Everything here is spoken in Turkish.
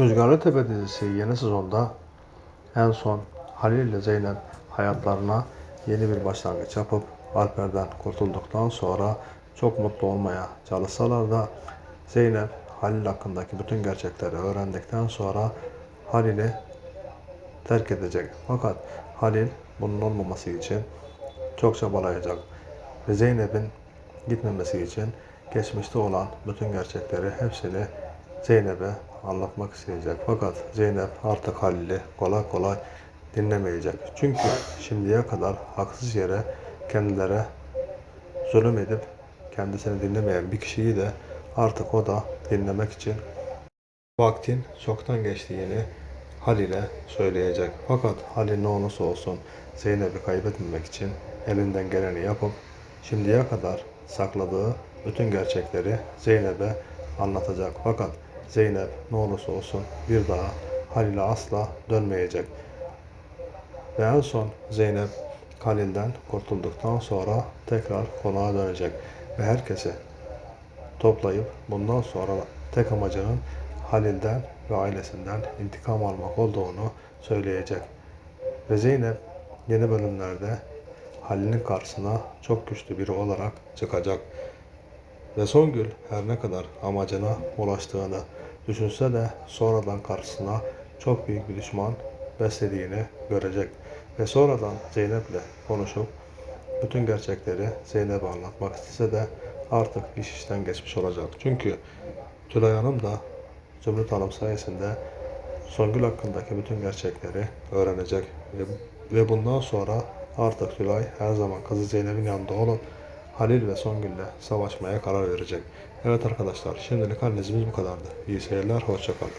Rüzgarlı Tepe dizisi yeni sezonda en son Halil ile Zeynep hayatlarına yeni bir başlangıç yapıp Alper'den kurtulduktan sonra çok mutlu olmaya çalışsalar da Zeynep Halil hakkındaki bütün gerçekleri öğrendikten sonra Halil'i terk edecek. Fakat Halil bunun olmaması için çok çabalayacak. Ve Zeynep'in gitmemesi için geçmişte olan bütün gerçekleri hepsini Zeynep'e anlatmak isteyecek. Fakat Zeynep artık Halil'i kolay kolay dinlemeyecek. Çünkü şimdiye kadar haksız yere kendilere zulüm edip kendisini dinlemeyen bir kişiyi de artık o da dinlemek için vaktin çoktan geçtiğini Halil'e söyleyecek. Fakat Halil ne olursa olsun Zeynep'i kaybetmemek için elinden geleni yapıp şimdiye kadar sakladığı bütün gerçekleri Zeynep'e anlatacak. Fakat Zeynep ne olursa olsun bir daha Halil'e asla dönmeyecek. Ve en son Zeynep Halil'den kurtulduktan sonra tekrar konağa dönecek ve herkesi toplayıp bundan sonra tek amacının Halil'den ve ailesinden intikam almak olduğunu söyleyecek. Ve Zeynep yeni bölümlerde Halil'in karşısına çok güçlü biri olarak çıkacak. Ve Songül her ne kadar amacına ulaştığını düşünse de sonradan karşısına çok büyük bir düşman beslediğini görecek. Ve sonradan Zeynep'le konuşup bütün gerçekleri Zeynep'e anlatmak istese de artık iş işten geçmiş olacak. Çünkü Tülay Hanım da Zümrüt Hanım sayesinde Songül hakkındaki bütün gerçekleri öğrenecek. Ve, ve bundan sonra artık Tülay her zaman kızı Zeynep'in yanında olup Halil ve Songül'le savaşmaya karar verecek. Evet arkadaşlar şimdilik analizimiz bu kadardı. İyi seyirler, hoşçakalın.